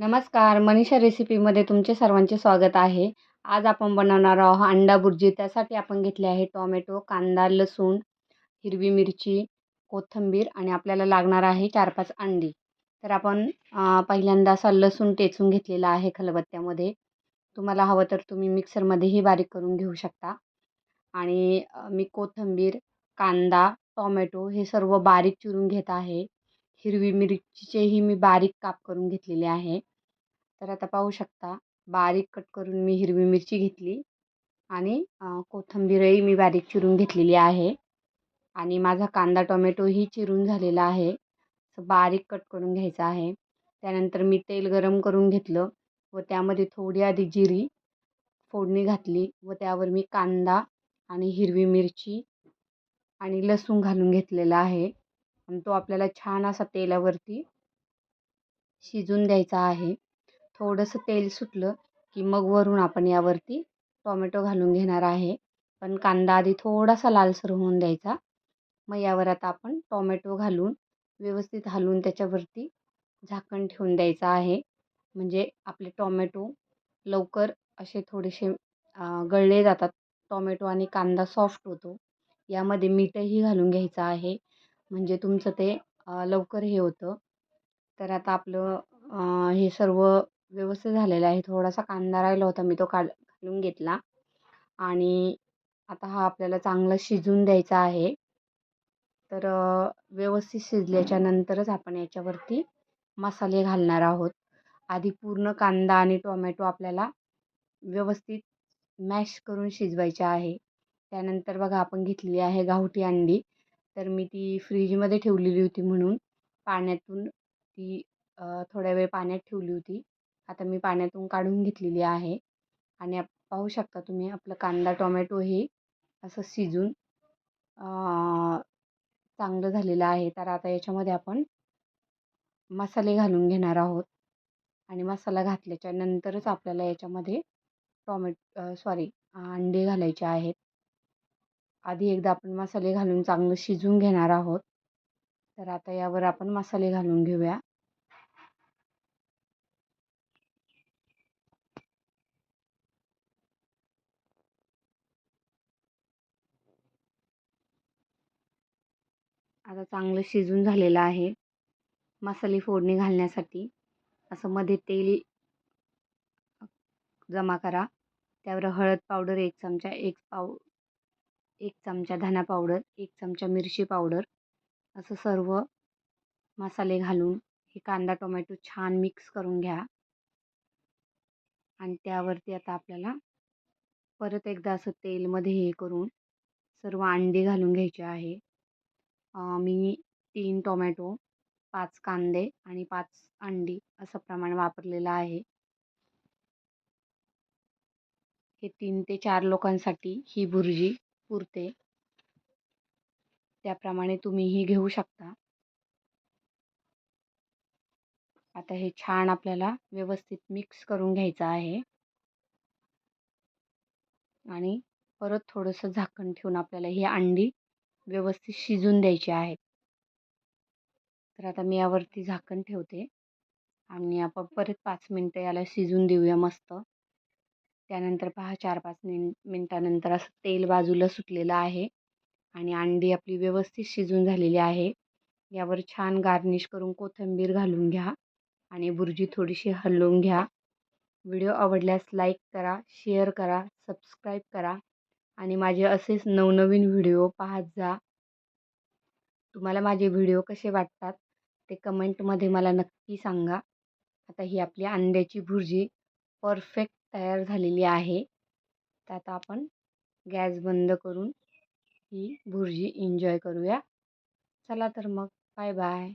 नमस्कार मनीषा रेसिपीमध्ये तुमचे सर्वांचे स्वागत आहे. आज आपण बनवणार आहोत अंडा बुर्जी. त्यासाठी आपण घेतले आहे टॉमॅटो कांदा लसूण हिरवी मिरची कोथिंबीर आणि आपल्याला लागणार आहे चार पाच अंडी. तर आपण पहिल्यांदा असा लसूण टेचून घेतलेला आहे खलबत्त्यामध्ये. तुम्हाला हवं तर तुम्ही मिक्सरमध्येही बारीक करून घेऊ शकता. आणि मी कोथिंबीर कांदा टॉमॅटो हे सर्व बारीक चिरून घेत आहे. हिरवी मिरचीचेही मी बारीक काप करून घेतलेले आहे. तर आता पाहू शकता बारीक कट करून मी हिरवी मिरची घेतली आणि कोथिंबीरही मी बारीक चिरून घेतलेली आहे. आणि माझा कांदा टोमॅटोही चिरून झालेला आहे. बारीक कट करून घ्यायचा आहे. त्यानंतर मी तेल गरम करून घेतलं व त्यामध्ये थोडी आधी जिरी फोडणी घातली व त्यावर मी कांदा आणि हिरवी मिरची आणि लसूण घालून घेतलेला आहे. आणि तो आपल्याला छान असा तेलावरती शिजून द्यायचा आहे. थोडंसं तेल सुटलं की मग वरून आपण यावरती टॉमॅटो घालून घेणार आहे. पण कांदा आधी थोडासा लालसर होऊन द्यायचा. मग यावर आता आपण टॉमॅटो घालून व्यवस्थित हलवून त्याच्यावरती झाकण ठेवून द्यायचं आहे. म्हणजे आपले टॉमॅटो लवकर असे थोडेसे गळले जातात. टॉमॅटो आणि कांदा सॉफ्ट होतो. यामध्ये मीठही घालून घ्यायचं आहे. म्हणजे तुमचं ते लवकर हे होतं. तर आता आपलं हे सर्व व्यवस्थित झालेलं आहे. थोडासा कांदा राहिला होता मी तो काढ घालून घेतला. आणि आता हा आपल्याला चांगला शिजून द्यायचा आहे. तर व्यवस्थित शिजल्याच्या नंतरच आपण याच्यावरती मसाले घालणार आहोत. आधी पूर्ण कांदा आणि टोमॅटो आपल्याला व्यवस्थित मॅश करून शिजवायचे आहे. त्यानंतर बघा आपण घेतली आहे गावठी अंडी. तर मी ती फ्रीजमध्ये ठेवलेली होती म्हणून. पाण्यातून ती थोड्या वेळ पाण्यात ठेवली होती. आता मी पाण्यातून काढून घेतलेली आहे. आणि पाहू शकता तुम्ही आपलं कांदा टोमॅटो हे असं शिजून चांगलं झालेलं आहे. तर आता याच्यामध्ये आपण मसाले घालून घेणार आहोत. आणि मसाला घातल्याच्या नंतरच आपल्याला याच्यामध्ये टॉमॅट सॉरी अंडे घालायचे आहेत. आधी एकदा आपण मसाले घालून चांगलं शिजून घेणार आहोत. तर आता यावर आपण मसाले घालून घेऊया. आता चांगलं शिजून झालेलं आहे. मसाले फोडणी घालण्यासाठी असं मध्ये तेल जमा करा. त्यावर हळद पावडर एक चमचा एक पाव एक चमचा धना पावडर एक चमचा मिरची पावडर असं सर्व मसाले घालून हे कांदा टोमॅटो छान मिक्स करून घ्या. आणि त्यावरती आता आपल्याला परत एकदा असं तेलमध्ये हे करून सर्व अंडे घालून घ्यायचे आहे. मी तीन टोमॅटो पाच कांदे आणि पाच अंडी असं प्रमाण वापरलेलं आहे. हे तीन ते चार लोकांसाठी ही भुर्जी पुरते. त्याप्रमाणे तुम्हीही घेऊ शकता. आता हे छान आपल्याला व्यवस्थित मिक्स करून घ्यायचं आहे. आणि परत थोडंसं झाकण ठेवून आपल्याला ही अंडी व्यवस्थित शिजून द्यायची आहेत. तर आता मी यावरती झाकण ठेवते. आणि आपण परत पाच मिनटं याला शिजून देऊया मस्त. त्यानंतर पहा चार पाच मिन मिनटानंतर असं तेल बाजूला सुटलेलं आहे आणि अंडी आपली व्यवस्थित शिजून झालेली आहे. यावर छान गार्निश करून कोथिंबीर घालून घ्या आणि बुर्जी थोडीशी हलवून घ्या. व्हिडिओ आवडल्यास लाईक करा शेअर करा सबस्क्राईब करा आणि माझे असेच नवनवीन व्हिडिओ पाहत जा. तुम्हाला माझे व्हिडिओ कसे वाटतात ते कमेंटमध्ये मला नक्की सांगा. आता ही आपली अंड्याची भुर्जी परफेक्ट तयार झालेली आहे. तर आता आपण गॅस बंद करून ही भुर्जी इन्जॉय करूया. चला तर मग बाय बाय